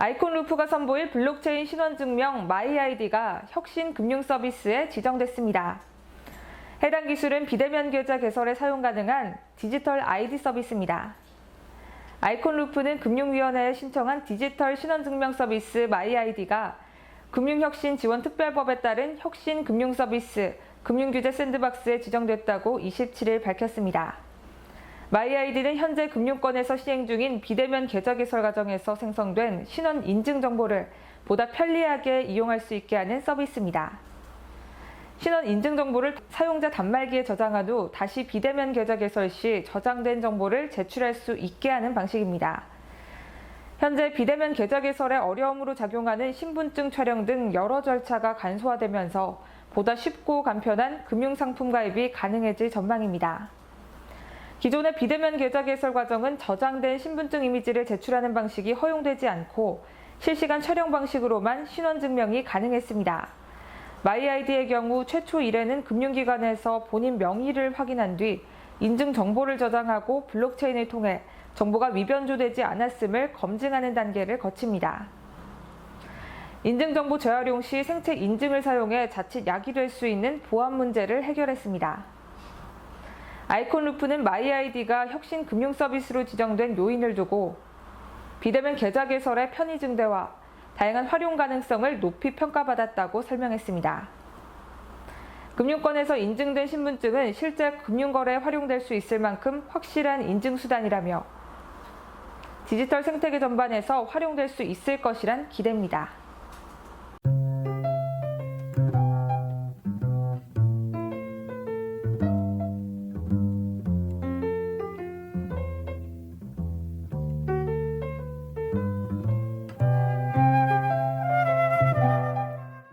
아이콘 루프가 선보일 블록체인 신원증명 마이아이디가 혁신 금융 서비스에 지정됐습니다. 해당 기술은 비대면 계좌 개설에 사용 가능한 디지털 아이디 서비스입니다. 아이콘 루프는 금융위원회에 신청한 디지털 신원증명 서비스 마이아이디가 금융혁신 지원 특별법에 따른 혁신 금융 서비스 금융규제 샌드박스에 지정됐다고 27일 밝혔습니다. 마이아이디는 현재 금융권에서 시행 중인 비대면 계좌 개설 과정에서 생성된 신원 인증 정보를 보다 편리하게 이용할 수 있게 하는 서비스입니다. 신원 인증 정보를 사용자 단말기에 저장한 후 다시 비대면 계좌 개설 시 저장된 정보를 제출할 수 있게 하는 방식입니다. 현재 비대면 계좌 개설에 어려움으로 작용하는 신분증 촬영 등 여러 절차가 간소화되면서 보다 쉽고 간편한 금융상품 가입이 가능해질 전망입니다. 기존의 비대면 계좌 개설 과정은 저장된 신분증 이미지를 제출하는 방식이 허용되지 않고 실시간 촬영 방식으로만 신원 증명이 가능했습니다. 마이아이디의 경우 최초 1회는 금융기관에서 본인 명의를 확인한 뒤 인증 정보를 저장하고 블록체인을 통해 정보가 위변조되지 않았음을 검증하는 단계를 거칩니다. 인증정보 재활용 시 생체 인증을 사용해 자칫 약이 될수 있는 보안 문제를 해결했습니다. 아이콘 루프는 마이아이디가 혁신 금융 서비스로 지정된 요인을 두고 비대면 계좌 개설의 편의 증대와 다양한 활용 가능성을 높이 평가받았다고 설명했습니다. 금융권에서 인증된 신분증은 실제 금융거래에 활용될 수 있을 만큼 확실한 인증 수단이라며 디지털 생태계 전반에서 활용될 수 있을 것이란 기대입니다.